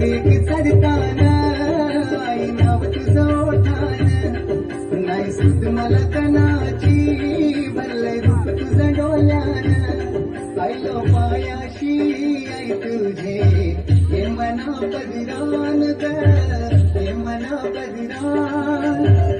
पायरी एक आई नाव तुझं ओठान. नाही सुद मला कणाची भरलंय रूप तुझं डोल्यान पाहिलं पायाशी आई तुझे हे मना बदिरान ग हे मना बदिरान.